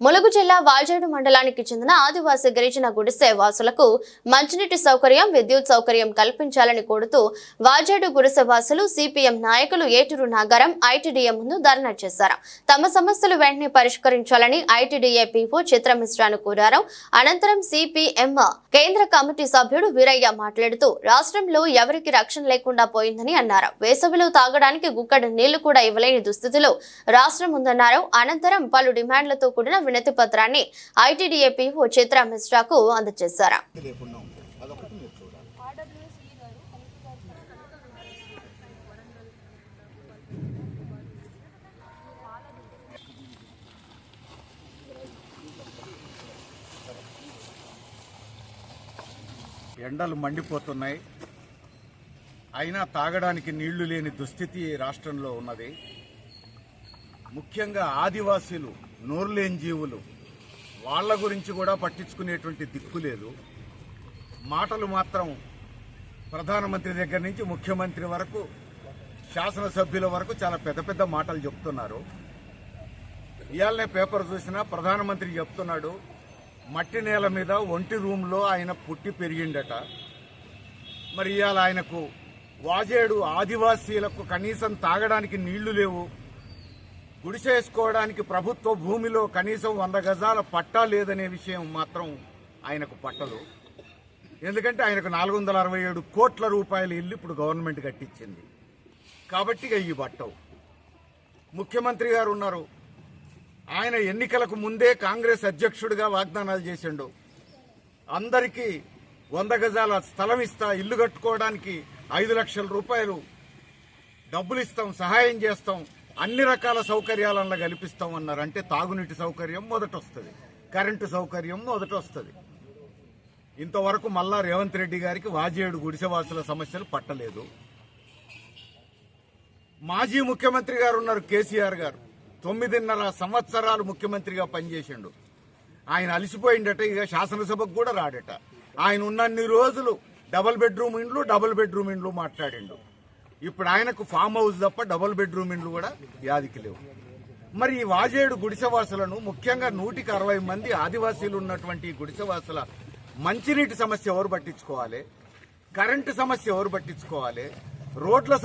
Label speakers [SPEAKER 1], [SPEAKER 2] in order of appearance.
[SPEAKER 1] ములుగు జిల్లా వాల్జేడు మండలానికి చెందిన ఆదివాసీ గిరిజన గుడిసె వాసులకు మంచినీటి సౌకర్యం విద్యుత్ సౌకర్యం కల్పించాలని కోరుతూ వాల్జేడు గుడిసె వాసులు సిపిఎం నాయకులు ఏటూరు నాగారం ఐటీడీఏ ముందు ధర్నా చేశారు. తమ సమస్యలు వెంటనే పరిష్కరించాలని ఐటీడీఏ పీఓ చిత్రమిశ్రాను కోరారు. అనంతరం సిపిఎం కేంద్ర కమిటీ సభ్యుడు వీరయ్య మాట్లాడుతూ రాష్ట్రంలో ఎవరికి రక్షణ లేకుండా పోయిందని అన్నారు. వేసవిలో తాగడానికి గుక్కడి నీళ్ళు కూడా ఇవ్వలేని దుస్థితిలో రాష్ట్రం ఉందన్నారు. అనంతరం పలు డిమాండ్లతో కూడిన వినతి పత్రాన్ని ఐటీడీఏపీఓ చిత్ర మిశ్రాకు అందజేశారు.
[SPEAKER 2] ఎండలు మండిపోతున్నాయి. అయినా తాగడానికి నీళ్ళు లేని దుస్థితి రాష్ట్రంలో ఉన్నది. ముఖ్యంగా ఆదివాసీలు నోర్లేని జీవులు వాళ్ళ గురించి కూడా పట్టించుకునేటువంటి దిక్కు లేదు. మాటలు మాత్రం ప్రధానమంత్రి దగ్గర నుంచి ముఖ్యమంత్రి వరకు శాసనసభ్యుల వరకు చాలా పెద్ద పెద్ద మాటలు చెప్తున్నారు. ఇవాళనే పేపర్ చూసినా ప్రధానమంత్రి చెప్తున్నాడు మట్టి నేల మీద ఒంటి రూమ్లో ఆయన పుట్టి పెరిగిండట. మరి ఇవాళ ఆయనకు వాజేడు ఆదివాసీలకు కనీసం తాగడానికి నీళ్ళు లేవు. గుడిసేసుకోవడానికి ప్రభుత్వ భూమిలో కనీసం వంద గజాల పట్టా లేదనే విషయం మాత్రం ఆయనకు పట్టదు. ఎందుకంటే ఆయనకు నాలుగు వందల అరవై ఏడు కోట్ల రూపాయల ఇల్లు ఇప్పుడు గవర్నమెంట్ కట్టించింది. కాబట్టి ఇక ఈ పట్టవు. ముఖ్యమంత్రి గారు ఉన్నారు. ఆయన ఎన్నికలకు ముందే కాంగ్రెస్ అధ్యక్షుడిగా వాగ్దానాలు చేసిండు. అందరికీ వంద గజాల స్థలం ఇస్తా ఇల్లు కట్టుకోవడానికి ఐదు లక్షల రూపాయలు డబ్బులు ఇస్తాం సహాయం చేస్తాం. అన్ని రకాల సౌకర్యాలను కల్పిస్తాం అన్నారు అంటే తాగునీటి సౌకర్యం మొదట వస్తుంది కరెంటు సౌకర్యం మొదట వస్తుంది ఇంతవరకు మల్లా రేవంత్ రెడ్డి గారికి వాజేడు గుడిసెవాసుల సమస్యలు పట్టలేదు. మాజీ ముఖ్యమంత్రి గారు ఉన్నారు కేసీఆర్ గారు. తొమ్మిదిన్నర సంవత్సరాలు ముఖ్యమంత్రిగా పనిచేసిండు. ఆయన అలసిపోయిండట ఇక శాసనసభకు కూడా రాడట. ఆయన ఉన్నన్ని రోజులు డబుల్ బెడ్రూమ్ ఇండ్లు డబుల్ బెడ్రూమ్ ఇండ్లు మాట్లాడిండు. ఇప్పుడు ఆయనకు ఫామ్ హౌస్ తప్ప డబుల్ బెడ్రూమ్ ఇండ్లు కూడా యాదికి లేవు. మరి ఈ వాజేడు గుడిసెవాసులను ముఖ్యంగా నూటికి అరవై మంది ఆదివాసీలు ఉన్నటువంటి ఈ గుడిసెవాసుల మంచినీటి సమస్య ఎవరు పట్టించుకోవాలి? కరెంటు సమస్య ఎవరు పట్టించుకోవాలి? రోడ్ల